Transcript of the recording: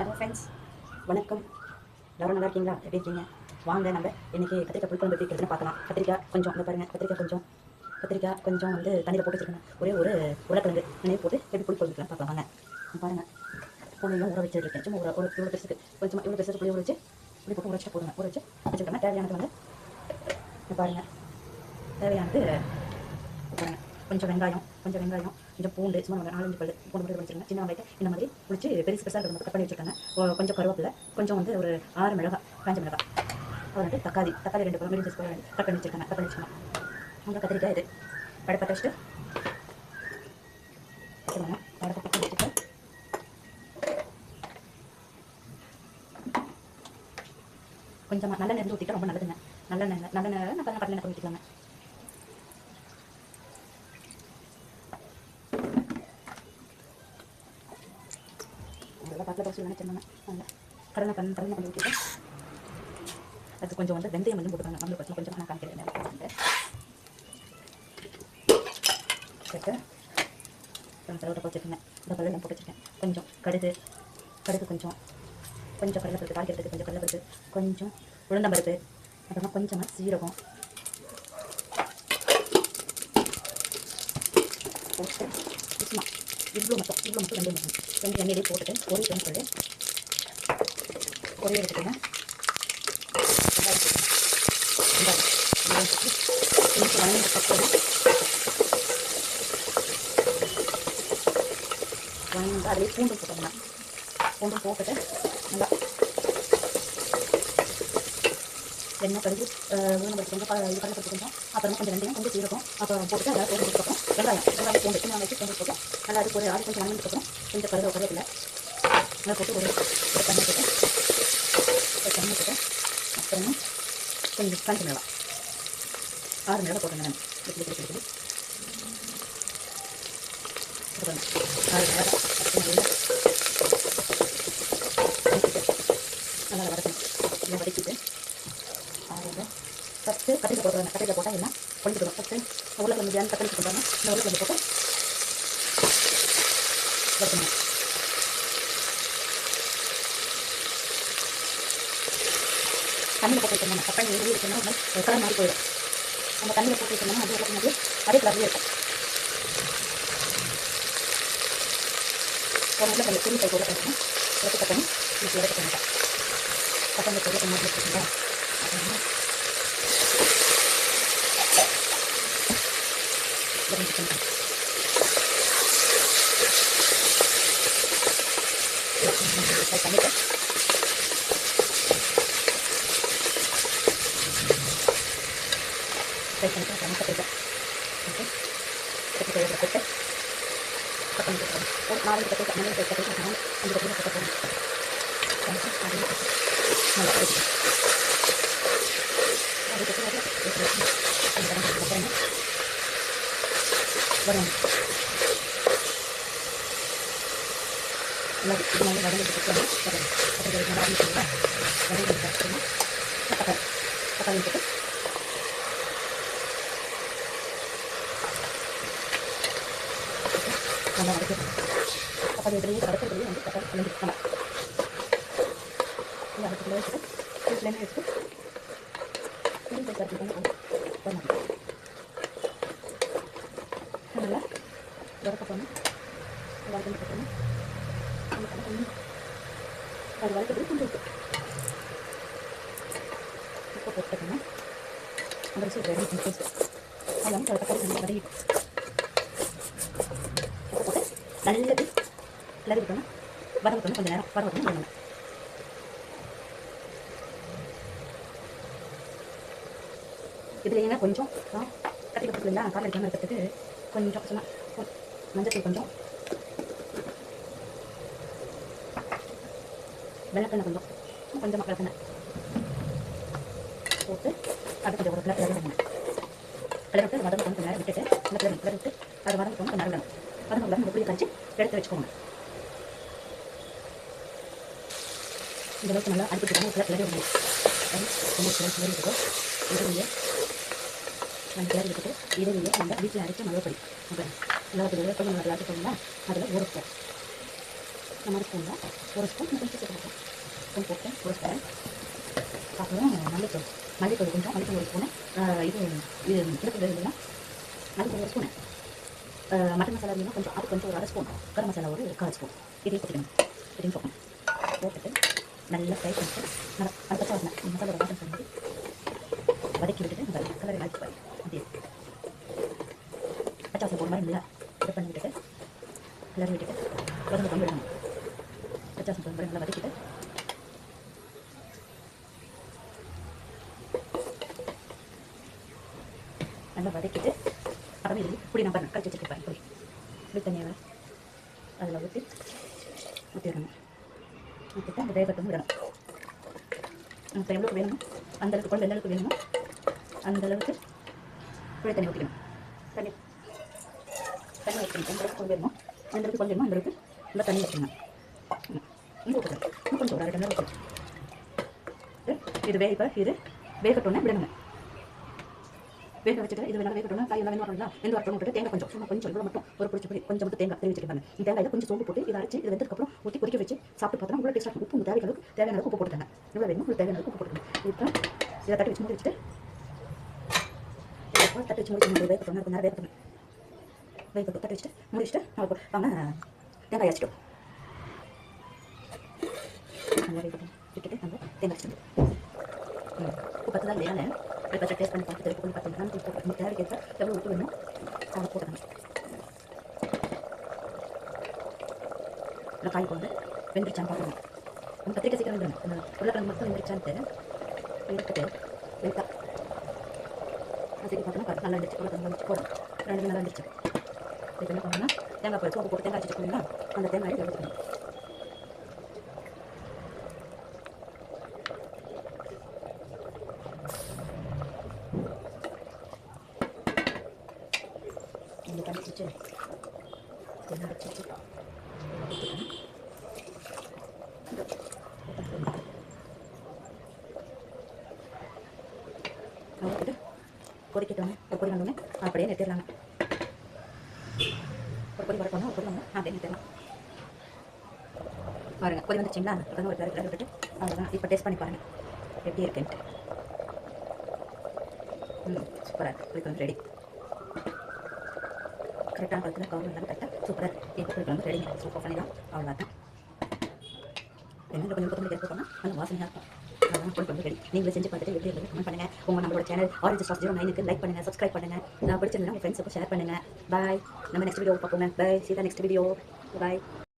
Hello friends வணக்கம். யாரும் நல்லா இருக்கீங்களா? எப்படி இருக்கீங்க? வாங்க நம்ம இன்னைக்கு கத்திரிக்காய் புளிக்குழம்பு எப்படி இருக்கிறதுன்னு பார்க்கலாம். கத்திரிக்காய் கொஞ்சம் இந்த பாருங்க. கத்திரிக்காய் கொஞ்சம். கத்திரிக்காய் கொஞ்சம் வந்து தண்ணியில் போட்டு வச்சுருக்கேன் ஒரே ஒரு உருளைக்கிழங்கு. நினைவு போட்டு எப்படி புளிக்குழம்பு வைக்கலாம் பார்க்கலாம். வாங்க. பாருங்கள் பாருங்க. புளியும் ஊற வச்சிருக்கேன். சும்மா ஒரு ஒரு இவ்வளோ பெருசுக்கு. கொஞ்சம் இவ்வளோ பெருசுக்கு புளி ஊற வச்சு புளி போட்டு ஊற போடுங்க ஊற வச்சு வச்சுருக்கேன் தேவையானது வந்து பாருங்கள் தேவையானது பாருங்கள் கொஞ்சம் வெங்காயம் கொஞ்சம் வெங்காயம். கொஞ்சம் பூண்டு சும்மா நாலு நாலஞ்சு பல்லு பூண்டு மட்டும் வச்சிருங்க சின்ன வெங்காயத்தை இந்த மாதிரி பிடிச்சி பெருசு பெருசாக இருக்கிற கட் பண்ணி வச்சிருக்காங்க. கொஞ்சம் கருவேப்பிலை கொஞ்சம் வந்து ஒரு ஆறு மிளகாய் காஞ்ச மிளகாய் அப்புறம் வந்து தக்காளி தக்காளி ரெண்டு பழம் மீடியம் சைஸ் கட் பண்ணி வச்சிருக்காங்க. கட் பண்ணி வச்சுக்கோங்க அப்புறம் கத்திரிக்காய் இது. படப்பட்ட வச்சுட்டு படப்பட்ட வச்சுட்டு கொஞ்சமாக நல்லெண்ணெய் இருந்து ஊற்றிட்டா ரொம்ப நல்லதுங்க. நல்லெண்ணெய் நல்லெண்ணெய் நான் கடலெண்ணெய் ஊற்றிக்கலாங்க அதெல்லாம் பக்கத்தில் தோசை நினச்சிருந்தாங்க நல்லா கடலை கண் கடலை பண்ணி ஊற்றிட்டு அது கொஞ்சம் வந்து வெந்தயம் கொஞ்சம் போட்டுக்காங்க. நம்மளுக்கு பற்றி கொஞ்சம் நான் காமிக்கிறேன். போட்டு கொஞ்சம் தடவை வச்சுருக்கேங்க இந்த கடலை போட்டு வச்சுருக்கேன் கொஞ்சம் கடுகு கடுகு கொஞ்சம். கொஞ்சம் கடலை பருப்பு தாளிக்கிறதுக்கு கொஞ்சம் கடலை பருப்பு கொஞ்சம் உளுந்தம் பருப்பு அப்புறமா கொஞ்சமாக சீரகம். போட்டு சும்மா இவ்வளோ மட்டும் இவ்வளோ மட்டும் ரெண்டு மட்டும் கொஞ்சம் எண்ணெயிலே போட்டுட்டு ஒரு டைம் சொல்லி பொரிய எடுத்துக்கோங்க பக்கம் வதங்கிட்டு அதிலே பூண்டு போட்டோம்னா பூண்டு போட்டுட்டு நல்லா எண்ணெய் கடுகு உளுந்து பருப்பு கொஞ்சம் இது கடலை கொஞ்சம் அப்புறமா கொஞ்சம் ரெண்டையும் கொஞ்சம் சீரகம் அப்புறம் போட்டு அதை போட்டு போட்டதுக்கப்புறம் வெங்காயம் வெங்காயம் பூண்டு சின்ன வச்சு பூண்டு போட்டு நல்லா அது ஒரு அது கொஞ்சம் வதங்கினதுக்கப்புறம் கொஞ்சம் கருவேப்பிலை கருவேப்பிலை நல்லா போட்டு ஒரு தண்ணி போட்டு தண்ணி போட்டு அப்புறமா கொஞ்சம் கஞ்சி மிளகா ஆறு மிளகா போட்டுங்க நான். இப்படி இப்படி இப்படி ஆறு மிளகா அப்புறம் நல்லா வதக்கிட்டு நல்லா வதக்கணும் நல்லா வதக்கிட்டு ஆறுங்க ஃபஸ்ட்டு கத்திரிக்காய் போட்டுருங்க கத்திரிக்காய் போட்டால் என்ன கொஞ்சம் ஃபஸ்ட்டு உருளைக்கிழங்கு பிரியாணி தக்காளி போட்டாங்க இந்த உருளைக்கிழங்கு போட்டு வதக்கணும் தண்ணியில் போட்டு வச்சோம்னா தக்காளி ஊறி வச்சோம்னா ஒரு கலர் மாதிரி போயிடும். நம்ம தண்ணியில் போட்டு வச்சோம்னா அது வளர்க்கும் அதே கலர்லேயே இருக்கும். ஒரு கொஞ்சம் துணி கை கூட பண்ணணும் எடுத்து தக்கணும் இப்படி எடுத்து பண்ணிட்டேன் தக்காளி போட்டு கொஞ்சம் வச்சுருக்கீங்களா பண்ணிட்டு ஃப்ரை பண்ணிட்டு அப்புறமா கத்திரிக்காய் ஓகே கத்திரிக்காய் இதில் போட்டு கட் பண்ணி கொடுத்துருங்க ஒரு நாலஞ்சு கத்திரிக்காய் நாலஞ்சு கத்திரிக்காய் நாலு அஞ்சு கத்திரிக்காய் கட் பண்ணி பண்ணிட்டு அதையும் போட்டு நல்லா கழிச்சு அதுக்கு அப்புறம் வரும் நல்லா இது நல்லா வதங்கிட்டு வரும் கத்திரிக்காய் நல்லா வதங்கிட்டு வதங்கிட்டு அப்புறமா தக்காளி தக்காளி போட்டு நல்லா வதக்கிடணும் தக்காளி இதுலேயே வதக்கிறதுலேயே வந்து தக்காளி கலந்து நல்லா நல்லா அதுக்குள்ளே வச்சுட்டு வீட்டிலேருந்து வச்சுட்டு மீன் சைஸ் அரிசி பண்ணி பண்ணணும் நல்லா வதக்க போகணும் அது வதக்கிறது கொஞ்சம் உப்பு உப்பு போட்டுக்கணும் அந்த அரிசி ரெடி தக்காளி நல்லா உப்பு போட்டு நல்லது கிளறி விட்டோம்னா கொஞ்சம் நேரம் வதங்கட்டணும் வதங்கணும் இதில் ஏன்னா கொஞ்சம் கட்டி கட்டுக்குள்ள கால் அடிக்காமல் இருக்கிறதுக்கு கொஞ்சம் சும்மா மஞ்சத்தூள் கொஞ்சம். வெள்ளக்கெண்ணெய் கொஞ்சம். கொஞ்சமாக வெள்ளக்கெண்ணெய் போட்டு அது கொஞ்சம் ஒரு கிளர் கிளறி கிளறிட்டு கிளறி கொஞ்சம் நேரம் விட்டுட்டு அந்த கிளறி கிளறிட்டு அது வதங்க கொஞ்சம் நேரம் விடணும் வதங்க விடாமல் இந்த கழிச்சு எடுத்து வச்சுக்கோங்க. இந்த அளவுக்கு நல்லா அடுத்து கிளறி கிளறி விடணும் ரொம்ப கிளறி கிளறி விட்டுக்கோ இதுலேயே நம்ம கிளறி விட்டுட்டு இதுலேயே நம்ம வீட்டில் அரைச்ச மிளகுப்பொடி ஓகே மிளகுப்பொடி கொஞ்சம் நல்லா அரைச்சோம்னா அதில் ஊறப்போம் இந்த மாதிரி ஸ்பூனில் ஒரு ஸ்பூன் கொஞ்சம் சேர்த்து ஸ்பூன் போட்டு ஒரு ஸ்பூன் அப்புறம் மல்லித்தூள். மல்லித்தூள் கொஞ்சம் மல்லித்தூள் ஒரு ஸ்பூனு இது இது இதுக்கு இல்லைன்னா மல்லித்தூள் ஒரு ஸ்பூனு மட்டன் மசாலா வேணும் கொஞ்சம் அது கொஞ்சம் ஒரு அரை ஸ்பூன் கரம் மசாலா ஒரு கால் ஸ்பூன் இதையும் போட்டுக்கணும். இதையும் போக்கணும் போட்டுட்டு நல்லா ஃப்ரை பண்ணிட்டு நல்லா அந்த பச்சை மசாலா வாசனை பண்ணி வதக்கி விட்டுட்டு இந்த கலரை அழைச்சி பாருங்க. அப்படியே. பச்சை வாசனை போகிற மாதிரி நல்லா கட் பண்ணி விட்டுட்டு கிளறி விட்டுட்டு வதங்க கொண்டு விடணும் பச்சாசம் கொண்டு நல்லா வதக்கிட்டு. நல்லா வதக்கிட்டு அப்புறமே இது புளி நான் பண்ண கழிச்சு வச்சுருக்கேன் புளி புளி தனியாக அதில் ஊற்றி ஊற்றிடணும் ஊற்றிட்டு அந்த வேகட்டும் விடணும். நமக்கு எவ்வளோக்கு வேணுமோ அந்தளவுக்கு குழம்பு எந்த அளவுக்கு வேணுமோ அந்தளவுக்கு புளி தண்ணி ஊற்றிக்கணும் தண்ணி தண்ணி வச்சுருங்க எந்த கொஞ்சம் குழம்பு வேணுமோ எந்த அளவுக்கு குழம்பு வேணுமோ அந்த அளவுக்கு நல்லா தண்ணி வச்சுருங்க இன்னும் கொஞ்சம் ஒரு அரை டம்ளர் ஊற்றணும் இது வேக இப்போ இது வேகட்டோன்னே விடணுங்க வேக வச்சுட்டு இது வேணாலும் வேகட்டும் காய் எல்லாம் வேணும் வெந்து வரட்டும் விட்டு தேங்காய் கொஞ்சம் சும்மா கொஞ்சம் இவ்வளோ மட்டும் ஒரு பிடிச்ச போய் கொஞ்சம் மட்டும் தேங்காய் தெரிவி வச்சுருக்காங்க இந்த தேங்காய் கொஞ்சம் சோம்பு போட்டு இதை அரைச்சி இது வெந்ததுக்கப்புறம் ஊற்றி கொதிக்க வச்சு சாப்பிட்டு பார்த்தா உங்களை டேஸ்ட்டாக உப்பு தேவையான அளவுக்கு தேவையான அளவுக்கு உப்பு போட்டுட்டாங்க இவ்வளோ வேணும் உங்களுக்கு தேவையான அளவுக்கு உப்பு போட்டுக்கணும் இப்போ இதை தட்டி வச்சு முடிச்சுட்டு தட்டி வச்சு முடிச்சு மூடி வேகட்டும் நேரம் வேகட்டும் வேகட்டும் தட்டி வச்சுட்டு மூடி வச்சுட்டு நம்ம வாங்க தேங்காய் அரைச்சிட்டோம் நல்லா வேகட்டும் விட்டுட்டு நம்ம தேங்காய் அரைச்சிட்டு உப்பு பத்து தான் இல்லையானே இப்போ டேஸ்ட் பண்ணி பார்த்துட்டு உப்பு கொஞ்சம் பத்து உப்பு போட்டு தேவைக்கேற்ற எவ்வளோ உப்பு வேணும் அதை போட்டுக்கணும் இல்லை காய் போட்டு வெந்துருச்சான்னு பார்க்கணும் நம்ம கத்திரிக்காய் சீக்கிரம் வெந்துடும் அந்த உருளைக்கிழங்கு மட்டும் வெந்துருச்சான்ட்டு எடுத்துட்டு லைட்டாக சீக்கிரம் பார்த்தோம்னா பாரு நல்லா இருந்துச்சு உருளைக்கிழங்கு வந்துச்சு போடும் ரெண்டு நல்லா இருந்துச்சு இப்போ என்ன பண்ணணும்னா தேங்காய் போய் சோப்பு போட்டு தேங்காய் வச்சுட்டு போனீங்கன்னா அந்த தேங்காய் எடுத்துக்கணும் இந்த தண்ணி வச்சு தண்ணி வச்சு ஒரு கொதி வந்தோடனே அப்படியே நெட்டிடலாங்க ஒரு பொருள் வரப்போனா ஒரு கொதி வந்தோம் அப்படியே நிறுத்திடலாம் பாருங்கள் கொதி வந்துச்சிங்களா அப்புறம் ஒரு பேர் கிளறி விட்டுட்டு அவ்வளோதான் இப்போ டேஸ்ட் பண்ணி பாருங்கள் எப்படி இருக்குன்ட்டு ம் சூப்பராக இருக்குது குளிக்கு வந்து ரெடி கரெக்டாக பழத்தில் கவர் எல்லாம் கரெக்டாக சூப்பராக இப்போ குளிக்கு வந்து ரெடிங்க சூப்பர் பண்ணிடலாம் அவ்வளோதான் என்ன கொஞ்சம் கொத்தமல்லி கருப்பு பண்ணால் நல்ல வாசனையாக இருக்கும் அதெல்லாம் புளி ரெடி நீங்களும் செஞ்சு பார்த்துட்டு எப்படி இருந்தது கமெண்ட் பண்ணுங்கள் உங்கள் நம்மளோட சேனல் ஆரஞ்சு ஸ்டார் ஜீரோ நைனுக்கு லைக் பண்ணுங்கள் சப்ஸ்கிரைப் பண்ணுங்கள் நான் பிடிச்சிருந்தா உங்கள் ஃப்ரெண்ட்ஸுக்கு ஷேர் பண்ணுங்கள் பாய் நம்ம next video பார்ப்போங்க bye Sita next video bye